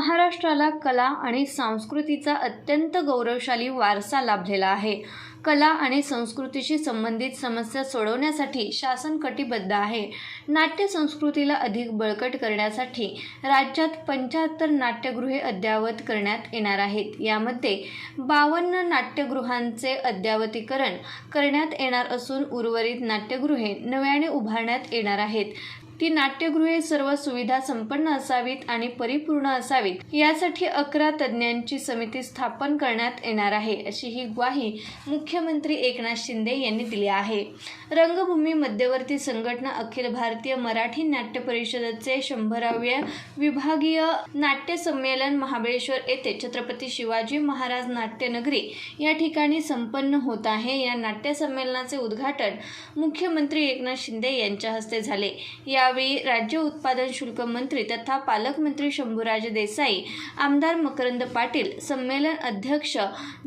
महाराष्ट्राला कला आणि संस्कृतीचा अत्यंत गौरवशाली वारसा लाभलेला आहे. कला आणि संस्कृतीशी संबंधित समस्या सोडवण्यासाठी शासन कटिबद्ध आहे. नाट्य संस्कृतीला अधिक बळकट करण्यासाठी राज्यात पंच्याहत्तर नाट्यगृहे अद्ययावत करण्यात येणार आहेत. यामध्ये बावन्न नाट्यगृहांचे अद्ययावतीकरण करण्यात येणार असून उर्वरित नाट्यगृहे नव्याने उभारण्यात येणार आहेत. ती नाट्यगृहे सर्व सुविधा संपन्न असावीत आणि परिपूर्ण असावीत. यासाठी अकरा तज्ज्ञांची समिती स्थापन करण्यात येणार आहे अशी ही ग्वाही मुख्यमंत्री एकनाथ शिंदे यांनी दिली आहे. रंगभूमी मध्यवर्ती संघटना अखिल भारतीय मराठी नाट्य परिषदेचे शंभराव्य विभागीय नाट्य संमेलन महाबळेश्वर येथे छत्रपती शिवाजी महाराज नाट्यनगरी या ठिकाणी संपन्न होत आहे. या नाट्य संमेलनाचे उद्घाटन मुख्यमंत्री एकनाथ शिंदे यांच्या हस्ते झाले. या यावेळी राज्य उत्पादन शुल्क मंत्री तथा पालकमंत्री शंभूराज देसाई आमदार मकरंद पाटील संमेलन अध्यक्ष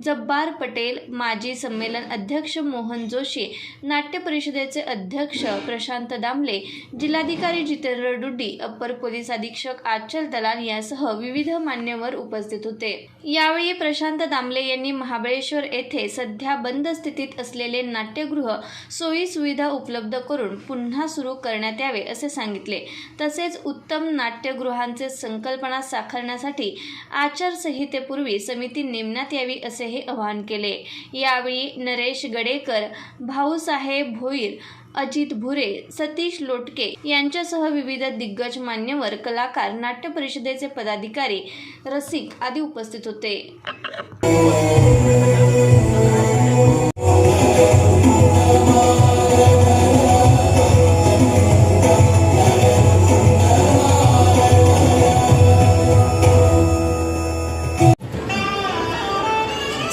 जब्बार पटेल माजी संमेलन अध्यक्ष मोहन जोशी नाट्य परिषदेचे अध्यक्ष प्रशांत दामले जिल्हाधिकारी जितेंद्र डुड्डी अप्पर पोलीस अधीक्षक आचल दलाल यासह विविध मान्यवर उपस्थित होते. यावेळी प्रशांत दामले यांनी महाबळेश्वर येथे सध्या बंद स्थितीत असलेले नाट्यगृह सोयी सुविधा उपलब्ध करून पुन्हा सुरू करण्यात यावे असे सांगितले. तसेच उत्तम नाट्यगृहांचे संकल्पना साकारण्यासाठी आचारसंहितेपूर्वी समिती नेमण्यात यावी असेही आवाहन केले. यावेळी नरेश गडेकर भाऊसाहेब भोईर अजित भुरे सतीश लोटके यांच्यासह विविध दिग्गज मान्यवर कलाकार नाट्य परिषदेचे पदाधिकारी रसिक आदी उपस्थित होते.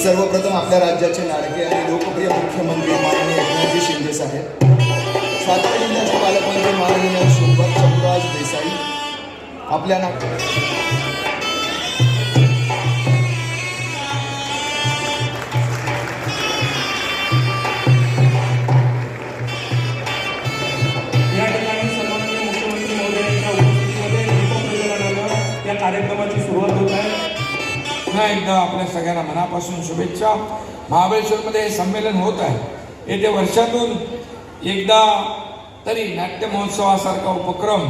सर्वप्रथम आपल्या राज्याचे लाडके आणि लोकप्रिय मुख्यमंत्री माननीय एकनाथजी शिंदे साहेब. सातारा जिल्ह्याचे पालकमंत्री माननीय शोभत चंद्रराज देसाई. आपल्या ना पुन्हा एकदा आपल्या सगळ्यांना मनापासून शुभेच्छा. महाबळेश्वरमध्ये हे संमेलन होत आहे. येथे वर्षातून एकदा तरी नाट्य महोत्सवासारखा उपक्रम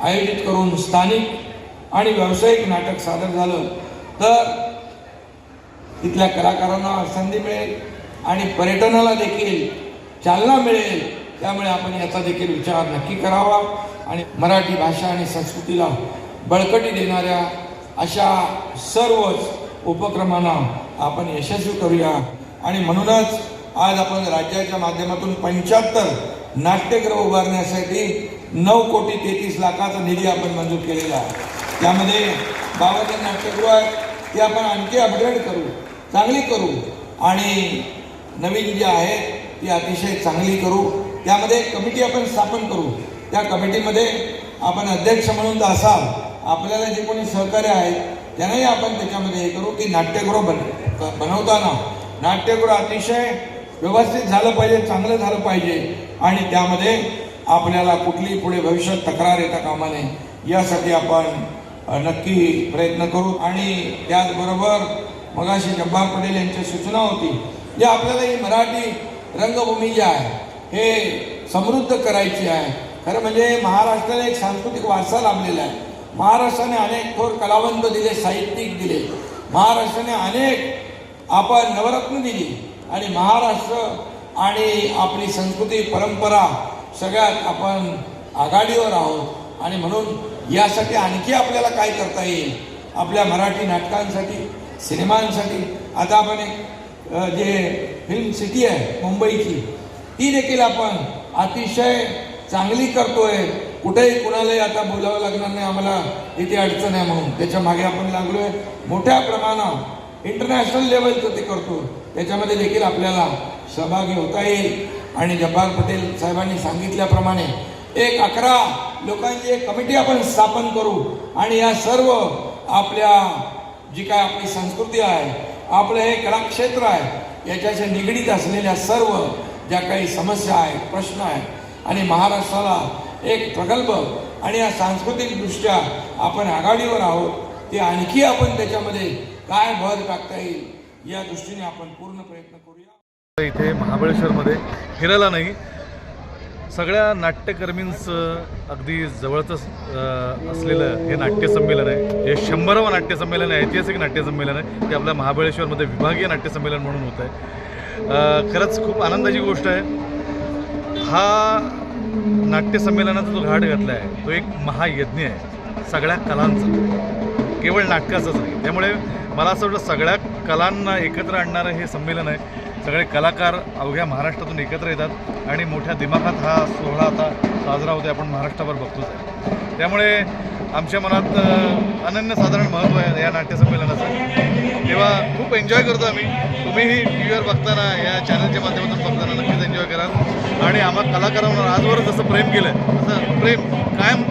आयोजित करून स्थानिक आणि व्यावसायिक नाटक सादर झालं तर तिथल्या कलाकारांना संधी मिळेल आणि पर्यटनाला देखील चालना मिळेल. त्यामुळे आपण याचा देखील विचार नक्की करावा आणि मराठी भाषा आणि संस्कृतीला बळकटी देणाऱ्या अशा सर्वच उपक्रमांना आपण यशस्वी करूया. आणि म्हणूनच आज आपण राज्याच्या माध्यमातून पंच्याहत्तर नाट्यगृह उभारण्यासाठी नऊ कोटी तेहतीस लाखाचा निधी आपण मंजूर केलेला आहे. त्यामध्ये बाबाजी नाट्यगृह आहेत ते आपण आणखी अपग्रेड करू चांगली करू. आणि नवीन जी आहेत ती अतिशय चांगली करू. त्यामध्ये एक कमिटी आपण स्थापन करू. त्या कमिटीमध्ये आपण अध्यक्ष म्हणून तर असाल. आपल्याला जे कोणी सहकार्य आहेत त्यांनाही आपण त्याच्यामध्ये हे करू की नाट्यगृह बन बनवताना नाट्यगृह अतिशय व्यवस्थित झालं पाहिजे चांगलं झालं पाहिजे. आणि त्यामध्ये आपल्याला कुठली पुढे भविष्यात तक्रार येता कामा नये. यासाठी आपण नक्की प्रयत्न करू. आणि त्याचबरोबर मगाशी जब्बार पटेल यांची सूचना होती जे आपल्याला ही मराठी रंगभूमी जी आहे हे समृद्ध करायची आहे. खरं म्हणजे महाराष्ट्राला एक सांस्कृतिक वारसा लाभलेला आहे. महाराष्ट्राने अनेक थोर कलावंत दिले साहित्यिक दिले. महाराष्ट्राने अनेक आपण नवरत्न दिली. आणि महाराष्ट्र आणि आपली संस्कृती परंपरा सगळ्यात आपण आघाडीवर आहोत. आणि म्हणून यासाठी आणखी आपल्याला काय करता येईल? आपल्या मराठी नाटकांसाठी सिनेमांसाठी. आता आपण एक जे फिल्म सिटी आहे मुंबईची ती देखील आपण अतिशय चांगली करतोय. कुठेही कुणालाही आता बोलावं लागणार नाही आम्हाला इथे अडचण आहे म्हणून. त्याच्यामागे आपण लागलोय. मोठ्या प्रमाणात इंटरनॅशनल लेवलचं ते करतो. त्याच्यामध्ये देखील आपल्याला सहभागी होता येईल. आणि जब्बार पटेल साहेबांनी सांगितल्याप्रमाणे एक अकरा लोकांची एक कमिटी आपण स्थापन करू. आणि या सर्व आपल्या जी काय आपली संस्कृती आहे आपलं हे कलाक्षेत्र आहे याच्याशी निगडीत असलेल्या सर्व ज्या काही समस्या आहेत प्रश्न आहेत आणि महाराष्ट्राला एक प्रकल्प आणि या सांस्कृतिकदृष्ट्या आपण आघाडीवर आहोत ते आणखी आपण त्याच्यामध्ये काय भर टाकता येईल या दृष्टीने आपण पूर्ण प्रयत्न करूया. इथे महाबळेश्वरमध्ये फिरायला नाही. सगळ्या नाट्यकर्मींचं अगदी जवळचंच असलेलं हे नाट्यसंमेलन आहे. हे शंभरावं नाट्यसंमेलन आहे ऐतिहासिक नाट्यसंमेलन आहे. ते आपल्या महाबळेश्वरमध्ये विभागीय नाट्यसंमेलन म्हणून होत आहे खरंच खूप आनंदाची गोष्ट आहे. हा नाट्यसंमेलनाचा जो घाट घातला आहे तो एक महायज्ञ आहे सगळ्या कलांचा. केवळ नाटकाचंच नाही. त्यामुळे मला असं वाटतं सगळ्या कलांना एकत्र आणणारं हे संमेलन आहे. सगळे कलाकार अवघ्या महाराष्ट्रातून एकत्र येतात आणि मोठ्या दिमाखात हा सोहळा आता साजरा होतो आपण महाराष्ट्रावर बघतोच आहे. त्यामुळे आमच्या मनात अनन्यसाधारण महत्त्व आहे या नाट्यसंमेलनाचं. तेव्हा खूप एन्जॉय करतो आम्ही. तुम्हीही टी व्हीवर बघताना या चॅनलच्या माध्यमातून बघताना नक्कीच आणि आम्हा कलाकारांवर आजवर जसं प्रेम केलं तसं प्रेम कायम